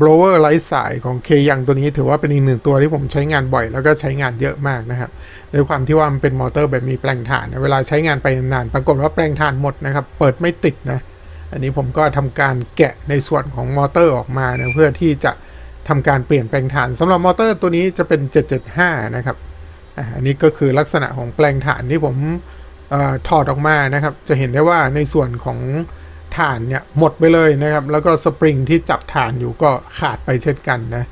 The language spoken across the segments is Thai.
blower ไร้สายของเคยังตัวนี้ถือว่าเป็นอีกหนึ่งตัวที่ผมใช้งานบ่อย แล้วก็ใช้งานเยอะมากนะครับด้วยความที่ว่ามันเป็นมอเตอร์แบบมีแปลงถ่านนะเวลาใช้งานไปนานๆปรากฏว่าแปลงถ่านหมดนะครับ เปิดไม่ติดนะ อันนี้ผมก็ทำการแกะในส่วนของมอเตอร์ออกมานะเพื่อที่จะทำการเปลี่ยนแปลงถ่านสำหรับมอเตอร์ตัวนี้จะเป็น 775 นะครับ อันนี้ก็คือลักษณะของแปลงถ่านที่ผมออถอดออกมานะครับ จะเห็นได้ว่าในส่วนของ ถ่านเนี่ยหมดไปเลยนะครับ แล้วก็สปริงที่จับถ่านอยู่ก็ขาดไปเช่นกันนะ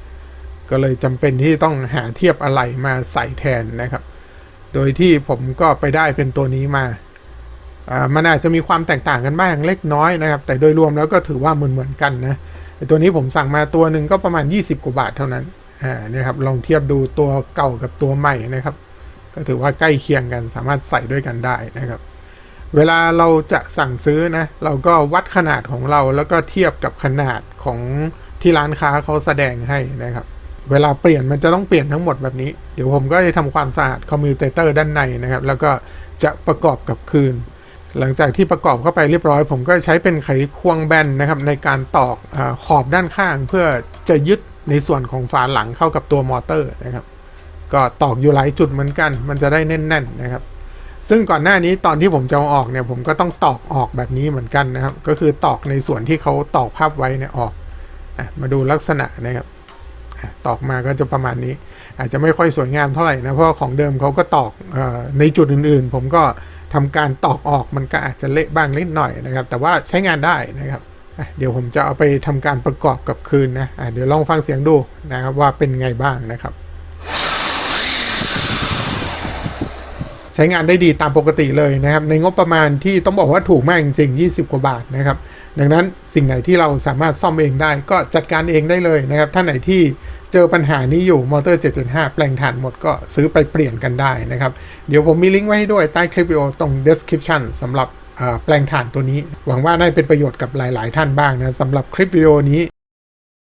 ก็เลยจำเป็นที่ต้องหาเทียบอะไหล่มาใส่แทนนะครับ โดยที่ผมก็ไปได้เป็นตัวนี้มาอ่ามันอาจจะมีความแตกต่างกันบ้างเล็กน้อยนะครับ แต่โดยรวมแล้วก็ถือว่าเหมือนเหมือนกันนะตัวนี้ผมสั่งมาตัวหนึ่งก็ประมาณ 20 กว่าบาทเท่านั้นอ่านี่ครับลองเทียบดูตัวเก่ากับตัวใหม่นะครับ ก็ถือว่าใกล้เคียงกันสามารถใส่ด้วยกันได้นะครับ เวลาเราจะสั่งซื้อนะ เราก็วัดขนาดของเราแล้วก็เทียบกับขนาดของที่ร้านค้าเขาแสดงให้นะครับ เวลาเปลี่ยนมันจะต้องเปลี่ยนทั้งหมดแบบนี้ เดี๋ยวผมก็จะทำความสะอาดคอมมิวเตอร์ด้านในนะครับ แล้วก็จะประกอบกับคืน หลังจากที่ประกอบเข้าไปเรียบร้อย ผมก็ใช้เป็นไขควงแบนนะครับ ในการตอกอขอบด้านข้าง เพื่อจะยึดในส่วนของฝาหลังเข้ากับตัวมอเตอร์นะครับ ก็ตอกอยู่หลายจุดเหมือนกัน มันจะได้แน่นๆนะครับ ซึ่งก่อนหน้านี้ตอนที่ผมจะเอาออกเนี่ย ผมก็ต้องตอกออกแบบนี้เหมือนกันนะครับ ก็คือตอกในส่วนที่เขาตอกภาพไว้เนี่ยออกอมาดูลักษณะนะครับตอกมาก็จะประมาณนี้ อาจจะไม่ค่อยสวยงามเท่าไหร่นะเพราะของเดิมเขาก็ตอกออในจุดอื่นๆ ผมก็ทำการตอกออกมันก็อาจจะเละบ้างนิดหน่อยนะครับ แต่ว่าใช้งานได้นะครับเดี๋ยวผมจะเอาไปทำการประกอบกับคืนนะะเดี๋ยวลองฟังเสียงดูนะครับว่าเป็นไงบ้างนะครับ ใช้งานได้ดีตามปกติเลยนะครับ ในงบประมาณที่ต้องบอกว่าถูกมากจริงๆ 20 กว่าบาทนะครับ ดังนั้นสิ่งไหนที่เราสามารถซ่อมเองได้ ก็จัดการเองได้เลยนะครับถ้านไหนที่เจอปัญหานี้อยู่มอเตอร์ 775 แปลงถ่านหมดก็ซื้อไปเปลี่ยนกันได้นะครับ เดี๋ยวผมมีลิงก์ไว้ให้ด้วยใต้คลิปวิดีโอตรง description สำหรับแปลงถ่านตัวนี้ หวังว่าได้เป็นประโยชน์กับหลาย ๆ ท่านบ้างนะสำหรับคลิปวิดีโอนี้